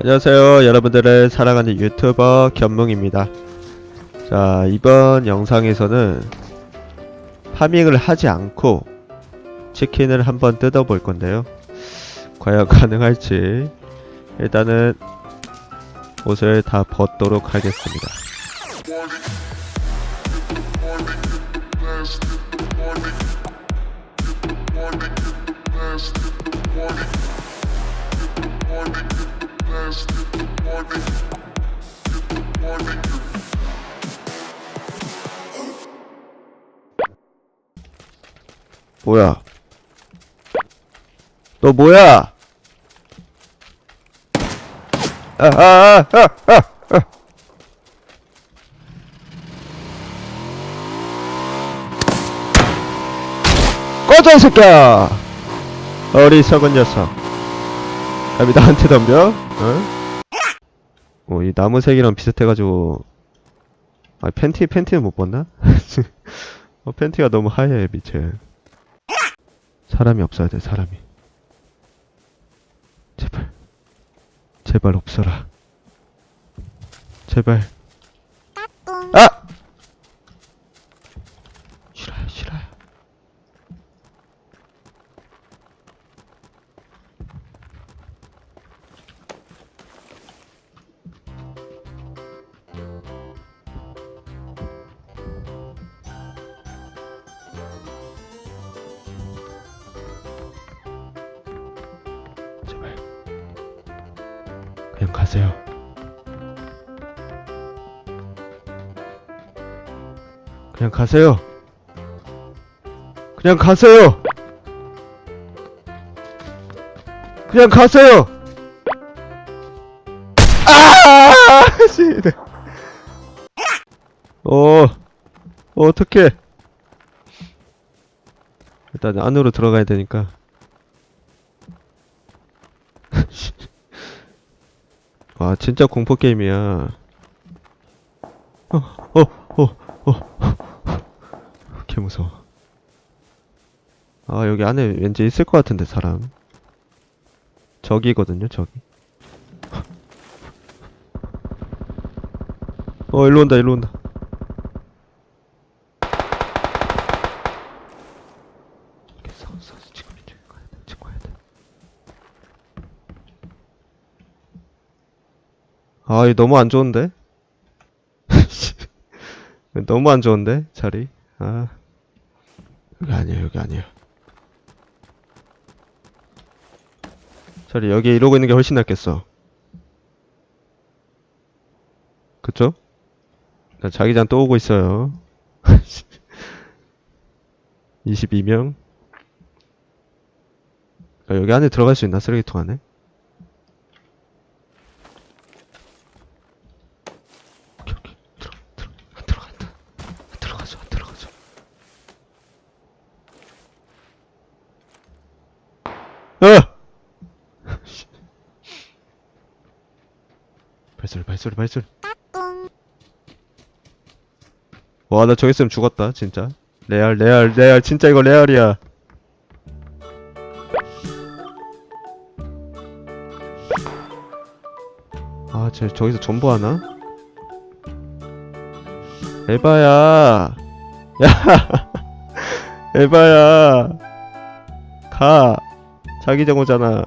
안녕하세요. 여러분들의 사랑하는 유튜버 견몽입니다. 자 이번 영상에서는 파밍을 하지 않고 치킨을 한번 뜯어볼 건데요. 과연 가능할지 일단은 옷을 다 벗도록 하겠습니다 뭐야 너 뭐야 아아아아 아, 아, 아. 꺼져 이 새끼야 어리석은 녀석 감히 나한테 덤벼? 어? 어, 이 나무색이랑 비슷해가지고. 아 팬티 팬티는 못 봤나? 어, 팬티가 너무 하얘 밑에. 사람이 없어야 돼 사람이. 제발. 제발 없어라. 제발. 아! 그냥 가세요 그냥 가세요 그냥 가세요 그냥 가세요 아! 씨. 네. 어, 어떡해. 일단 안으로 들어가야 되니까. 와, 진짜 공포 게임이야. 어, 어, 어, 어. 개 무서워. 아, 여기 안에 왠지 있을 것 같은데, 사람. 저기거든요, 저기. 어, 일로 온다, 일로 온다. 아, 이거 너무 안 좋은데? 너무 안 좋은데? 자리? 아. 여기 아니야, 여기 아니야. 자리, 여기 이러고 있는 게 훨씬 낫겠어. 그쵸? 자, 자기장 또 오고 있어요. 22명. 아, 여기 안에 들어갈 수 있나? 쓰레기통 안에? 오케이, 오케이. 들어, 들어. 안 들어간다. 안 들어가죠, 안 들어가죠. 어! 발소리, 발소리, 발소리. 와, 나 저기 있으면 죽었다, 진짜. 레알, 레알, 레알, 진짜 이거 레알이야. 아, 쟤 저기서 전부하나? 에바야. 야. 에바야. 가. 자기장 오잖아.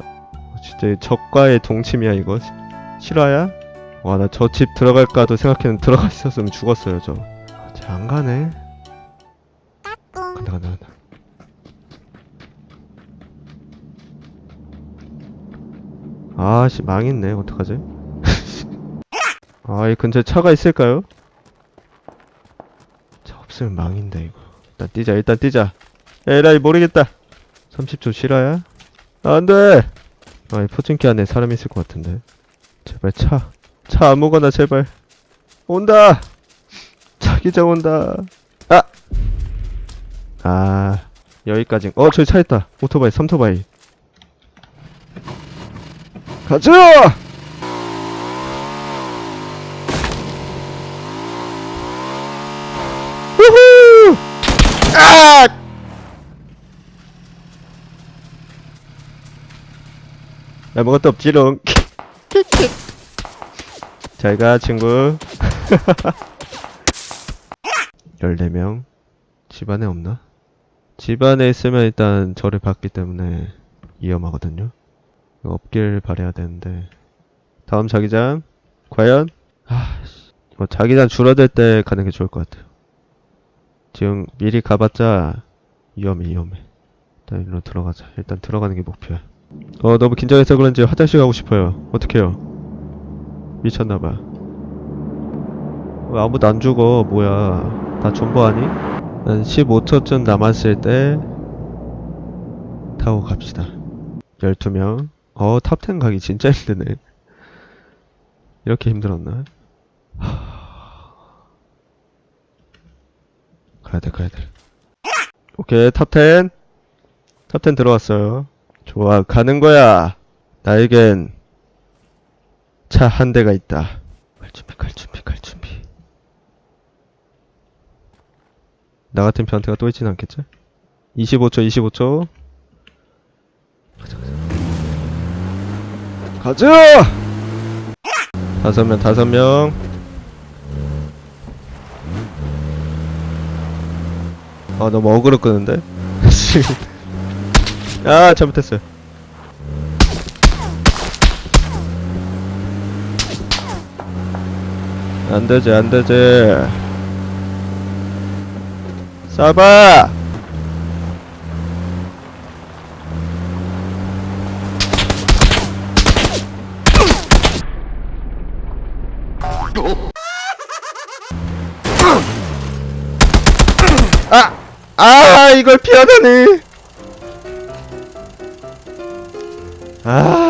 진짜 적과의 동침이야, 이거. 시- 실화야? 와, 나 저 집 들어갈까도 생각했는데 들어가 있었으면 죽었어요, 저. 아, 쟤안 가네. 간다, 간다, 간다. 아씨, 망했네. 어떡하지? 아, 이 근처에 차가 있을까요? 차 없으면 망인데, 이거. 일단 뛰자, 일단 뛰자. 에라이, 모르겠다. 30초 실화야? 안 돼! 아, 이 포진기 안에 사람 있을 것 같은데. 제발 차. 차 아무거나 제발. 온다! 자기장 온다. 아! 아, 여기까지. 어, 저기 차 있다. 오토바이, 삼토바이. 가자! 우후! 아! 아무것도 없지롱. 잘가 친구. 14명. 집안에 없나? 집안에 있으면 일단 저를 봤기 때문에 위험하거든요. 없길 바래야 되는데. 다음 자기장. 과연? 아, 씨. 이거 자기장 줄어들 때 가는 게 좋을 것 같아요. 지금 미리 가봤자 위험해, 위험해. 일단 일로 들어가자. 일단 들어가는 게 목표야. 어, 너무 긴장해서 그런지 화장실 가고 싶어요. 어떡해요? 미쳤나봐. 왜 아무도 안 죽어? 뭐야. 다 존버하니? 한 15초쯤 남았을 때 타고 갑시다. 12명. 어, 탑10 가기 진짜 힘드네. 이렇게 힘들었나? 하... 가야 돼, 가야 돼. 오케이, 탑10. 탑10 들어왔어요. 좋아, 가는 거야. 나에겐 차 한 대가 있다. 갈 준비, 갈 준비, 갈 준비. 나 같은 변태가 또 있진 않겠지? 25초, 25초. 가자, 가자. 가자! 다섯 명, 다섯 명. 아, 너무 어그로 끄는데? 아, 잘못했어요. 안 되지, 안 되지. 쏴봐! 아! 아, 이걸 피하다니! 아.